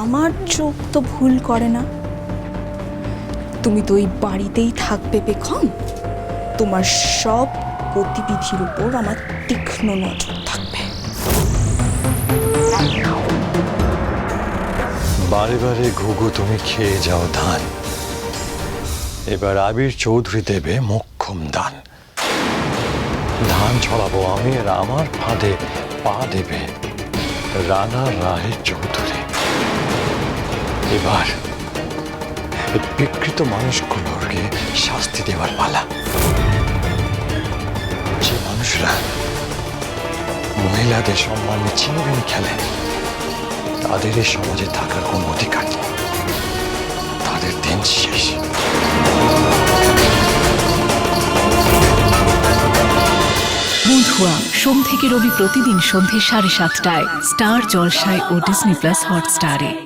আমার চোখ তো ভুল করে না। তুমি তো ওই বাড়িতেই থাকবে বেক্ষণ তোমার সব গতিবিধির উপর আমার তীক্ষ্ণ নজর থাকবে। বারে বারে ঘুঘু, তুমি খেয়ে যাও ধান। এবার আবির চৌধুরী দেবে মোক্ষম দান। ধান ছড়াবো আমি আর আমার ফাঁদে পা দেবে রানা রায় চৌধুরী। এবার বিকৃত মানুষগুলোকে শাস্তি দেওয়ার পালা। যে মানুষরা মহিলাদের সম্মান চিনিবিনি খেলে, তাদের এই সমাজে থাকার কোনো অধিকার নেই। তাদের দিন শেষ। বন্ধুয়া সোম থেকে রবি প্রতিদিন সন্ধে সাড়ে সাতটায়, স্টার জলসায় ও ডিসনি প্লাস হটস্টারে।